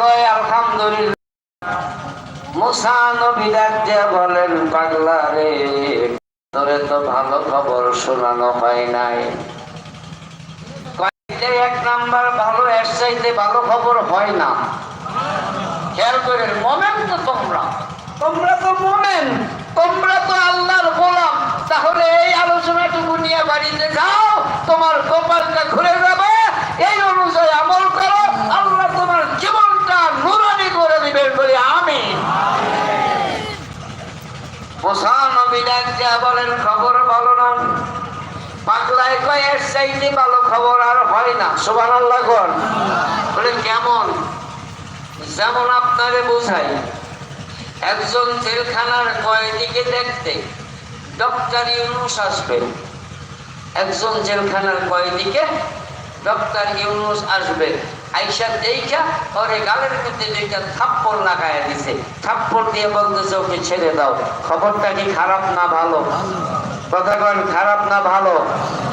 কয়, আলহামদুলিল্লাহ। বলেন, পাগলা রে, তোরে তো ভালো খবর শোনানো হয় নাই। এক নাম্বার ভালো ভালো খবর হয় না। খেয়াল তো তোমরা। তোমরা তো মোমেন, তোমরা তো আল্লাহর গোলাম। তাহলে এই আলোচনাটুকু নিয়ে বাড়িতে যাও, তোমার কপালটা ঘুরে যাবে এই অনুযায়ী আমল করো, আল্লাহ তোমার জীবনটা নুরানি করে দিবেন বলে আমি মোসান বিদায় দিয়া বলেন, খবর ভালো না। পাগলায় কয়, এর চাইতে ভালো খবর আর হয় না। সোভান আল্লাহ বলে, কেমন? যেমন আপনারে বোঝাই, একজন জেলখানার কয়েদিকে দেখতে ডক্টর ইউনুস আসবে। একজন জেলখানার কয়েদিকে ডক্টর ইউনুস আসবে। আইসা এইটা ওরে গালের মধ্যে দুইটা থাপ্পড় লাগায় দিছে। থাপ্পড় দিয়ে বলতেছে, ওকে ছেড়ে দাও। খবরটা কি খারাপ না ভালো? কথা খারাপ না ভালো।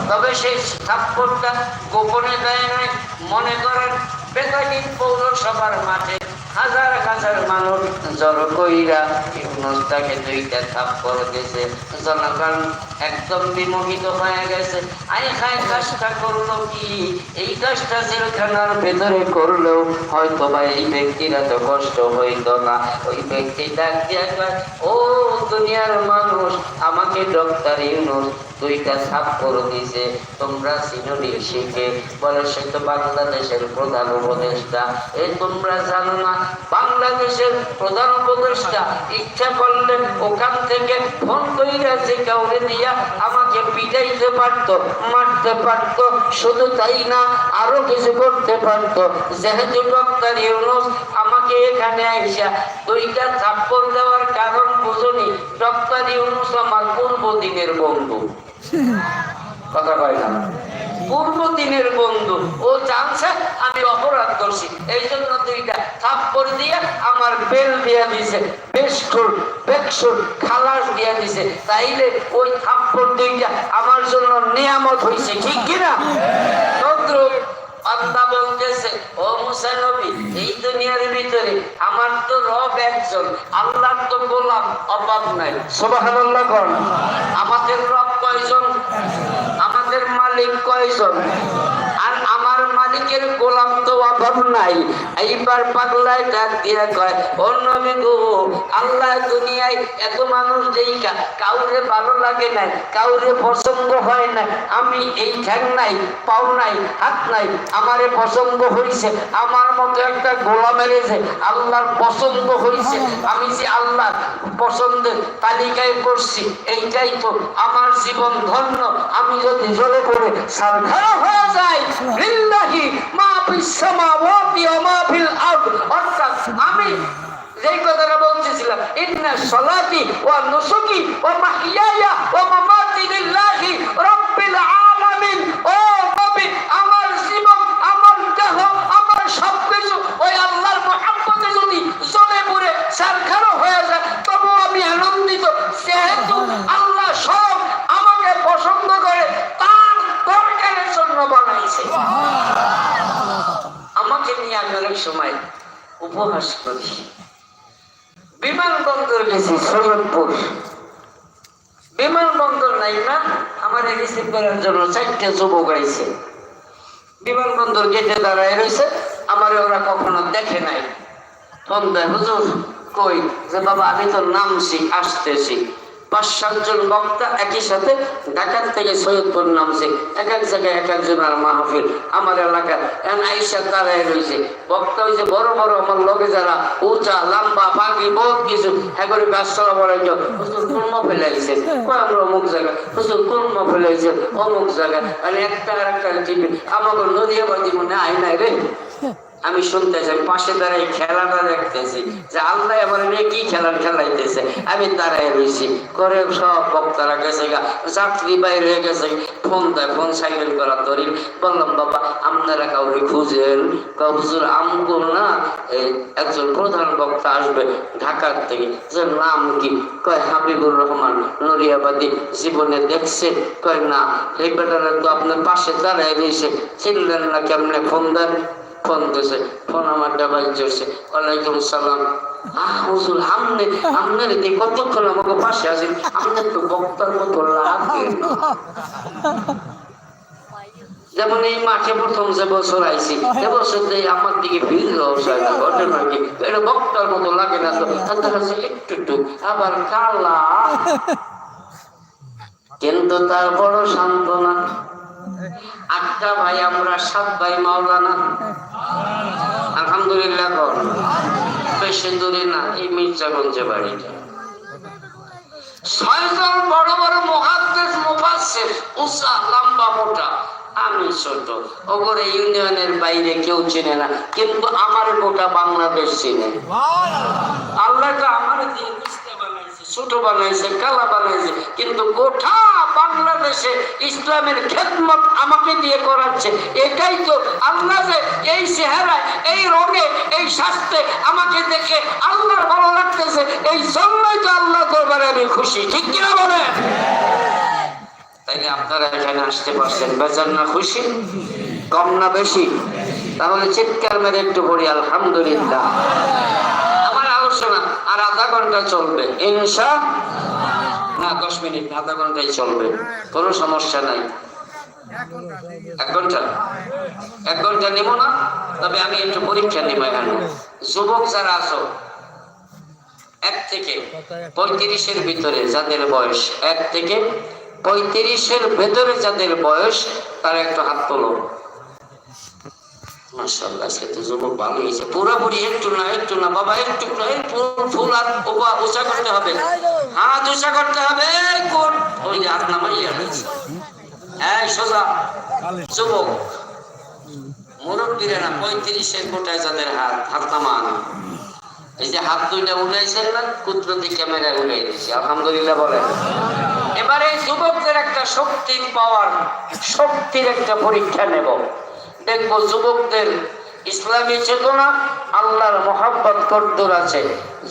তবে সেই থাপ্পড়টা গোপনে দেয় নাই। মনে করেন, বেতাগিন পৌরসভার মাঠে হাজার হাজার মানুষ জড়ো কইরা ইউনুসটাকে দুইটা থাপ করে দিয়েছে। জনগণ একদম বিমোহিত হয়ে গেছে। আই খাই কাজটা করল কি? এই কাজটা জেলখানার ভেতরে করলেও হয়তো বা এই ব্যক্তিরা তো কষ্ট হইত না। ওই ব্যক্তি ডাক দিয়ে ও দুনিয়ার মানুষ, আমাকে ডক্টর ইউনুস দুইটা থাপ্পড় দিছে তোমরা সিনোনি শিখে বলে, সে তো বাংলাদেশের প্রধান উপদেষ্টা। এ তোমরা জানো না, বাংলাদেশের প্রধান উপদেষ্টা ইচ্ছা করলে ওখান থেকে ফোন কইরা যে কাউরে দিয়া আমাকে পিটাইতে পারতো, মারতে পারতো, শুধু তাই না, আরও কিছু করতে পারতো। যেহেতু ডক্টর ইউনুস আমাকে এখানে আইসা দেওয়ার কারণ আমার পূর্ব দিনের বন্ধু। কথা পূর্ব দিনের বন্ধু। ও জানছে আমি অপরাধ করছি এই জন্য দুইটা থাপ্পড় দিয়ে আমার বেল দিয়া দিছে বেস্টুর বেকসুর খালাস দিয়া দিছে। তাইলে ওই থাপ্পড় দুইটা আমার জন্য নিয়ামত হয়েছে ঠিক কিনা? তদ্রুপ বান্দা বলতেছে ও মুসা নবী এই দুনিয়ার ভিতরে আমার তো রব একজন আল্লাহর তো গোলাম অভাব নাই। সুবহানাল্লাহ কোন। আমাদের রব কয়জন আমাদের মালিক কয়জন আর আমার মালিকের গোলাম তো অভাব নাই। এইবার পাগলায় ডাক দিয়া কয় গো, আল্লাহ দুনিয়ায় এত মানুষ দেইকা কাউরে ভালো লাগে না কাউরে পছন্দ হয় না আমি এই ঠ্যাং নাই, পাও নাই, হাত নাই, আমারে পছন্দ হইছে, আমার মতো একটা গোলামের যে আল্লাহর পছন্দ হইছে। আমি যে আল্লাহ পছন্দের তালিকায় করছি এইটাই তো আমার জীবন ধন্য। আমি যদি জ্বলে পড়ে সারখারা হয়ে যাই মা ফিস সামাওয়াতি ওয়া মা ফিল আরদ অর্থাৎ আমি যেই কথাটা বলতেছিলাম, ইন্না সলাতি ওয়া নুসুকি ওয়া মাহইয়ায়া ওয়া মামাতি লিল্লাহি রাব্বিল আলামিন। ও নবী আমার জীবন আমার দেহ আমার সবকিছু ওই আল্লাহর মহাব্বতে যদি জ্বলে পড়ে সারখানো হয়ে যায় তবু আমি আনন্দিত যেহেতু আল্লাহ সব আমাকে পছন্দ করে তার দরকারের জন্য বানাইছে আমাকে নিয়ে আমি অনেক সময় উপহাস করি। বিমানবন্দর গেছি সৈয়দপুর। বিমানবন্দর নাই না, আমার রিসিভ করার জন্য চারটে যুবক আইছে। বিমানবন্দর গেটে দাঁড়ায় রয়েছে আমার ওরা কখনো দেখে নাই। ফোন দেয় হুজুর, কই? যে, বাবা, আমি তো নামছি, আসতেছি। পাঁচ সাতজন বক্তা একই সাথে ঢাকার থেকে সৈয়দপুর নামছে। এক এক জায়গায় এক একজন আর মাহফিল আমার এলাকার। আইসা তারাই রয়েছে। বক্তা হয়েছে বড় বড় আমার লগে যারা উঁচা, লম্বা পাখি বহুত কিছু। এগুলি ব্যস্তরা বলে হুজুর আইছে? কয় আমরা অমুক জায়গা হুজুর কোন মফেলে আইছে? অমুক জায়গা আর একটা আর একটা টিভি আমাকে নদিয়াবাদী মনে আয় নাই রে। আমি শুনতেছি, আমি পাশে দাঁড়াই খেলাটা দেখতেছি যে আল্লাহ এবার নিয়ে কি খেলা খেলাইতেছে, আমি দাঁড়াই রয়েছি করে সব বক্তারা গেছে গা যাত্রী বাইরে হয়ে গেছে ফোন দেয়, ফোন সাইকেল করা তরি বললাম, বাবা, আপনারা কাউরে খুঁজেন? হুজুর আমগো না? একজন প্রধান বক্তা আসবে ঢাকার থেকে। যে, নাম কি? কয়, হাবিবুর রহমান নরিয়াবাদী জীবনে দেখছে কয়, না। এই বেটারা তো আপনার পাশে দাঁড়ায় রয়েছে। চিনলেন না কেমনে? ফোন দেন। ফোন দিয়েছে ফোন আমার ডাবাই চলছে ওয়ালাইকুম সালাম। যেমন এই মাঠে প্রথম যে বছর আইছি এবছর দিয়ে আমার দিকে ভিড় এটা বক্তার মতো লাগে না তো। কাছে একটু একটু, আবার কালা। কিন্তু তার বড় সান্ত্বনা আটটা ভাই আমরা সাত ভাই মাওলানা। আলহামদুলিল্লাহ কর না এই মির্জাগঞ্জে বাড়িটা। ছয়জন বড় বড় মহাদ্দেশ মুফাসসির উষা লম্বা মোটা। আমি ছোট। ওগরে ইউনিয়নের বাইরে কেউ চিনে না কিন্তু আমার গোটা বাংলাদেশ চিনে। আল্লাহ তো আমার দিয়ে ছোট বানাইছে, কালা বানাইছে, কিন্তু গোটা বাংলাদেশে ইসলামের খেদমত আমাকে দিয়ে করাচ্ছে। এটাই তো আল্লাহ যে এই চেহারায়, এই রঙে, এই স্বাস্থ্যে আমাকে দেখে আল্লাহর ভালো লাগতেছে, এই জন্যই তো আল্লাহ দরবারে আমি খুশি। ঠিক কিনা বলেন? তাইলে আপনারা এখানে আসতে পারছেন, বেচার না খুশি? কম না বেশি? তাহলে চিৎকার মেরে একটু পড়ি, আলহামদুলিল্লাহ। আর আধা ঘণ্টা চলবে। ইনশা না, দশ মিনিট আধা ঘন্টাই চলবে। কোনো সমস্যা নাই। এক ঘণ্টা। এক ঘণ্টা নিব না, তবে আমি একটু পরীক্ষা নিব এখানে। যুবক যারা আছো, এক থেকে পঁয়ত্রিশের ভিতরে যাদের বয়স, এক থেকে পঁয়ত্রিশের ভেতরে যাদের বয়স, তারা একটু হাত তোলো। একটু না একটু না মুরব্বীরা না, পঁয়ত্রিশের কোটায় যাদের হাত হাত নামান। এই যে হাত দুইটা উঠাইছেন না, কুদরতি ক্যামেরা উঠাই দিয়েছে, আলহামদুলিল্লাহ বলেন। এবারে যুবকদের একটা শক্তির পাওয়ার শক্তির একটা পরীক্ষা নেব। দেখব যুবকদের ইসলামী চেতনা আল্লাহর মোহাব্বত কর্তুর আছে।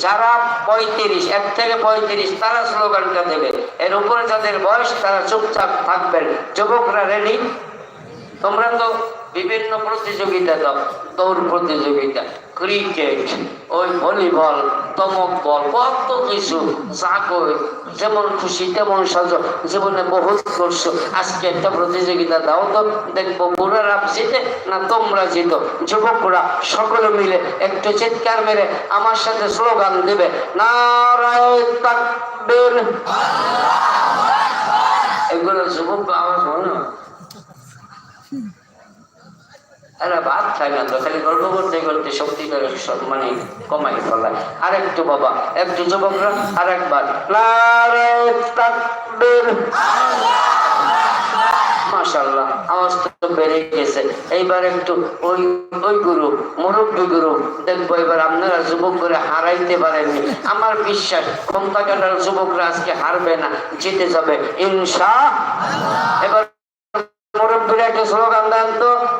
যারা পঁয়ত্রিশ, এক থেকে পঁয়ত্রিশ, তারা স্লোগানটা দেবে। এর উপরে যাদের বয়স, তারা চুপচাপ থাকবেন। যুবকরা রেডি তোমরা তো বিভিন্ন প্রতিযোগিতা দাও, দৌড় প্রতিযোগিতা ক্রিকেট ওই ভলিবল, তমক বল, কত কিছু কই, যেমন খুশি তেমন সাজ, জীবনে বহুত করছ, আজকে একটা প্রতিযোগিতা দাও তো, দেখব বুড়ারা জিতে না তোমরা জিতো। যুবকরা সকলে মিলে একটু চিৎকার মেরে আমার সাথে স্লোগান দেবে নারায় তাকবীর। এগুলো যুবক আওয়াজ হয় না? এরা ভাত খায় না তো খালি গল্প করতে করতে শক্তি মানে কমাই ফেলায়। আর একটু বাবা, একটু যুবকরা আর একবার মাশাল্লাহ আওয়াজ তো বেড়ে গেছে। এইবার একটু ওই ওই গুরু মুরব্বী গুরু দেখব এবার আপনারা যুবক করে হারাইতে পারেননি। আমার বিশ্বাস ক্ষমতা কাটার যুবকরা আজকে হারবে না, জিতে যাবে। ইনশা এবার মুরব্বীরা একটা স্লোগান দেন তো।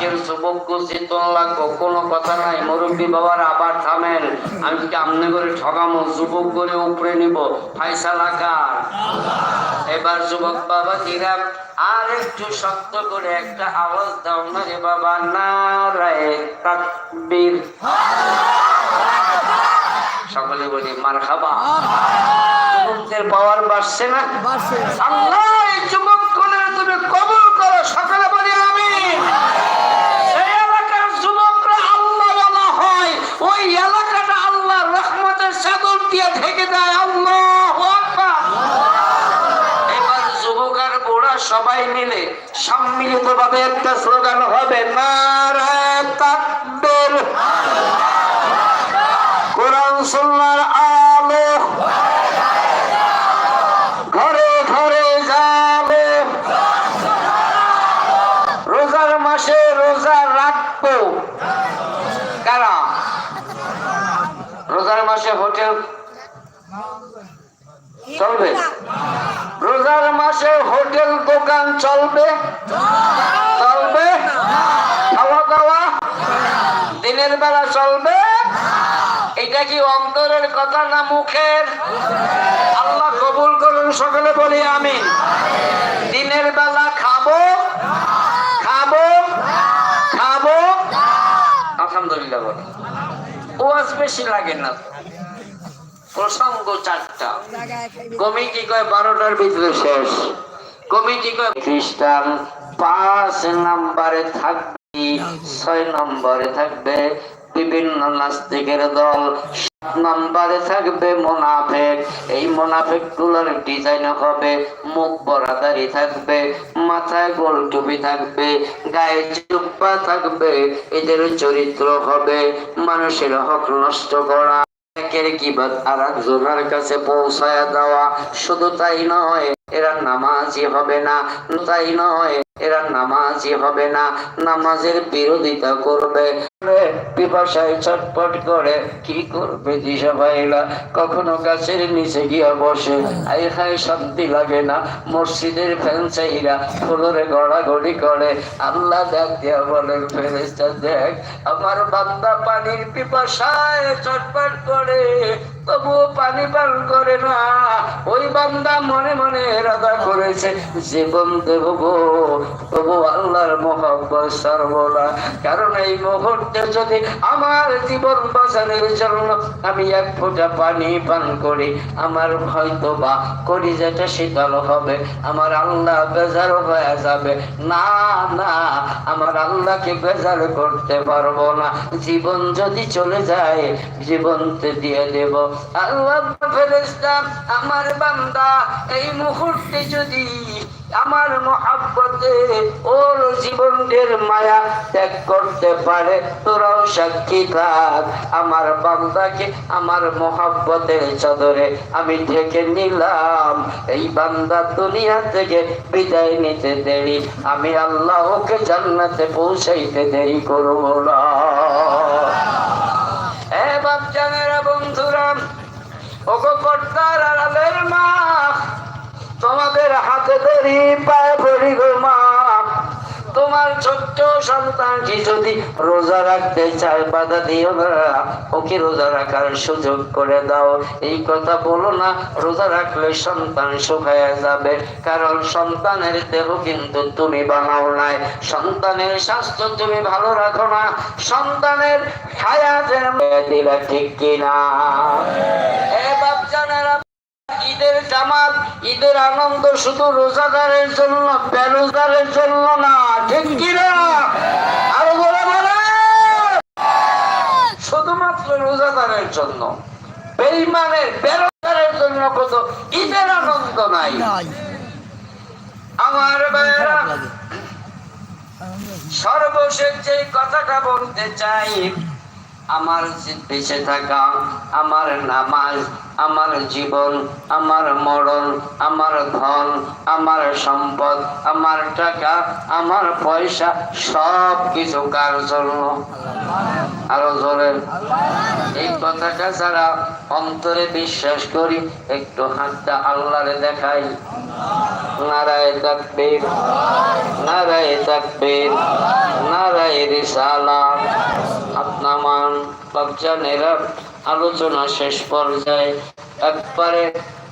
আজকের যুবক চেতন লাগবো কোনো কথা নাই। মুরব্বী বাবার আবার থামেন। আমি কি আমনে করে ঠকামো যুবক করে উপরে নিব। ফাইসালা কার? এবার যুবক বাবা দিলাম আর একটু শক্ত করে একটা আওয়াজ দাও না রে বাবা নারায় তাকবীর। সকলে বলি মার খাবা যুবকদের পাওয়ার বাড়ছে না? আল্লাহ যুবক তুমি কবুল করো সকালে বলি আমি সেই এলাকার যুবকরা আল্লাহ বলা হয় ওই এলাকাটা আল্লাহ রহমতের চাদর দিয়ে ঢেকে দেয় আল্লাহ আকবার এবার যুবক আর বুড়া সবাই মিলে সম্মিলিত ভাবে একটা স্লোগান হবে নারায় তাকবীর কোরআন সুন্নাহর আলো ঘরে ঘরে যাবে রোজার মাসে রোজা রাখব। কারা? রোজার মাসে হোটেল চলবে। রোজার মাসে হোটেল, দোকান চলবে। চলবে। খাওয়া দাওয়া দিনের বেলা চলবে। এটা কি অন্তরের কথা না মুখের? আল্লাহ কবুল করুন, সকলে বলি আমি দিনের বেলা খাব। খাব। খাব। আলহামদুলিল্লাহ বলে ওয়াজ বেশি লাগে না। প্রসঙ্গ চারটা। কমিটি কয় বারোটার ভিতরে শেষ। কমিটি কয় খ্রিস্টান পাঁচ নম্বরে থাকবে ছয় নম্বরে থাকবে বিভিন্ন নাস্তিকের দল সাত নম্বরে থাকবে মোনাফেক। এই মোনাফেকগুলোর ডিজাইন হবে মুখ বরাদারি থাকবে মাথায় গোল টুপি থাকবে গায়ে চুপ্পা থাকবে এদের চরিত্র হবে মানুষের হক নষ্ট করা। কিবাদ আর একজনের কাছে পৌঁছায় দেওয়া। শুধু তাই নয় এরা নামাজি হবে না। তাই নয় এরা নামাজি হবে না। নামাজের বিরোধিতা করবে। পিপাসায় ছটপট করে, কি করবে দিশা ভাইরা কখনো গাছের নিচে গিয়া বসে। আই হাই শান্তি লাগে না। মসজিদের ফ্যানসাইরা ফুলরে গড়াগড়ি করে। আল্লাহ দেখ দিয়া বলেন ফেরেস্তা দেখ, আমার বান্দা পানির পিপাসায় ছটপট করে। তবুও পানি পান করে না। ওই বান্দা মনে মনে এরাদা করেছে, জীবন দেব গো, তবু আল্লাহর মহব্বত সর্বলা কারণ এই মুহূর্তে যদি আমার জীবন বাঁচানোর জন্য আমি এক ফোঁটা পানি পান করি, আমার হয়তো বা করি যেটা শীতল হবে, আমার আল্লাহ বেজার হয়ে যাবে। না না, আমার আল্লাহকে বেজার করতে পারব না। জীবন যদি চলে যায়, জীবনতে দিয়ে দেব। আমার বান্দা, এই মুহূর্তে যদি আমার মহাব্বতে ওর জীবনের মায়া ত্যাগ করতে পারে, তোরাও সাক্ষী থাক। আমার বান্দাকে আমার মহাব্বতের চাদরে আমি ঢেকে নিলাম। এই বান্দা দুনিয়া থেকে বিদায় নিতে দেরি, আমি আল্লাহ ওকে জান্নাতে পৌঁছাইতে দেরি করব না। এ বাপজানেরা বন্ধুরা ওগো কর্তার আড়ালের মা তোমাদের হাতে ধরি পায়ে যদি রোজা রাখতে চায়, বাধা দিও না। ওকে রোজা রাখার সুযোগ করে দাও। এই কথা বলো না, রোজা রাখলে সন্তান যাবে। কারণ সন্তানের দেহ কিন্তু তুমি বানাও নাই। সন্তানের স্বাস্থ্য তুমি ভালো রাখো না। সন্তানের হায়াতের ঠিক কিনা? ঈদের জামাত, ঈদের আনন্দ শুধু রোজাদারের জন্য বেরোজগারের জন্য না, ঠিক কিনা আরও বলে বলে শুধুমাত্র রোজাদারের জন্য। বেইমানের বেরোজারের জন্য কত ঈদের আনন্দ নাই। আমার ভাইয়েরা সর্বশেষ যে কথাটা বলতে চাই আমার বেঁচে থাকা, আমার নামাজ, আমার জীবন, আমার মরণ, আমার ধন, আমার সম্পদ, আমার টাকা, আমার পয়সা, সব কিছু কার জন্য? আরও জোরে। এই কথাটা যারা অন্তরে বিশ্বাস করি, একটু হাতটা আল্লাহরে দেখাই। নারায় তাকবীর নারায় তাকবীর, নারায় রিসালা আলোচনা শেষ পর্যায়ে একবারে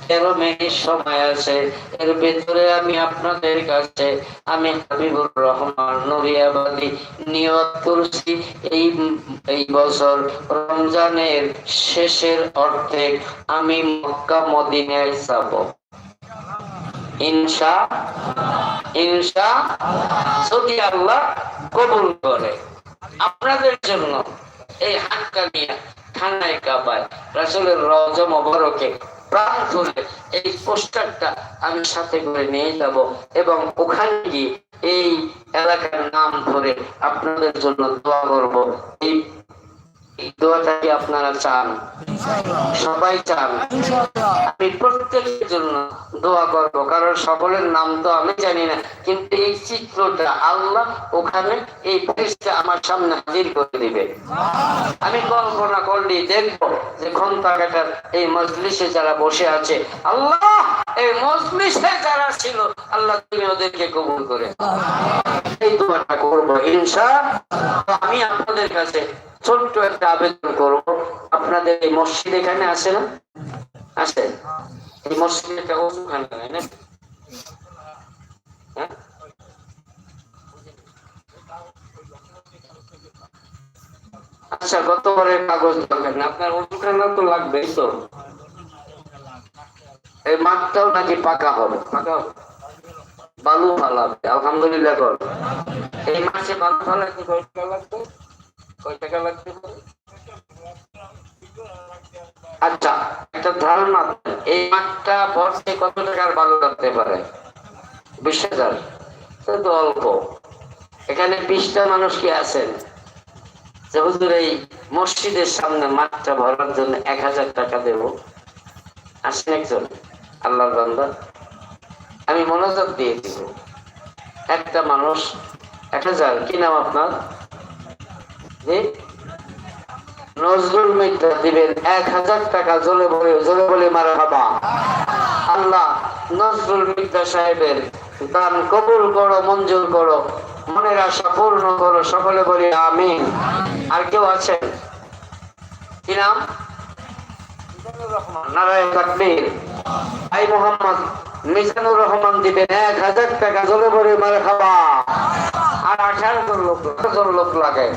তেরো মিনিট সময় আছে। এর ভিতরে আমি আপনাদের কাছে, আমি হাবিবুর রহমান নরিয়াবাদী নিয়ত করছি এই এই বছর রমজানের শেষের অর্থে আমি মক্কা মদিনায় যাব। ইনশা ইনশা যদি আল্লাহ কবুল করে। আপনাদের জন্য এই হাক্কানিয়া থানায় কাবায় রাসুলের রজা মোবারকে প্রাণ ধরে এই পোস্টারটা আমি সাথে করে নিয়ে যাব এবং ওখানে গিয়ে এই এলাকার নাম ধরে আপনাদের জন্য দোয়া করব। এই আপনারা চান। সবাই চান। আমি প্রত্যেকের জন্য দোয়া করব কারণ সকলের নাম তো আমি জানি না কিন্তু এই চিত্রটা আল্লাহ ওখানে এই আমার সামনে হাজির করে দিবে। আমি কল্পনা করলেই দেখব যে ঘন্টাঘাটার এই মজলিসে যারা বসে আছে আল্লাহ এই মজলিসে যারা ছিল আল্লাহ তুমি ওদেরকে কবুল করে এই দোয়াটা করব ইনশা আমি আপনাদের কাছে ছোট্ট একটা আবেদন করব। আপনাদের এই মসজিদ এখানে আছে না? আছে? এই মসজিদে একটা ওষুধখানা তাই না? হ্যাঁ? আচ্ছা গতবারের কাগজ দরকার? না আপনার ওষুধখানা তো লাগবেই তো। এই মাঠটাও নাকি পাকা হবে? পাকা হবে? বালু ফালাবে, আলহামদুলিল্লাহ কর। এই মাসে বালু কয় টাকা লাগবে? আচ্ছা একটা ধারণা এই মাঠটা কত টাকার লাগতে পারে? বিশ হাজার। তো অল্প। এখানে বিশটা মানুষ কি আছেন? যে হুজুর, এই মসজিদের সামনে মাঠটা ভরার জন্য এক হাজার টাকা দেব। আসেন একজন, আল্লাহর বান্দা। আমি মনোযোগ দিয়ে দিব। একটা মানুষ এক হাজার, কি নাম আপনার? নজরুল দিবেন। এক হাজার টাকা বলে বলে মারা বাবা। আল্লাহ নজরুল সাহেবের দান কবুল করো, মঞ্জুর করো। মনের আশা পূর্ণ করো, সকলে বলি আমিন। আর কেউ আছেন? কি নাম? নারায়ণ তাকবীর। ভাই মোহাম্মদ মিজানুর রহমান দিবেন। এক হাজার টাকা জলে ভরে মারে খাওয়া আর আঠারো লোক লোক লাগে।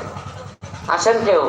আসেন কেউ।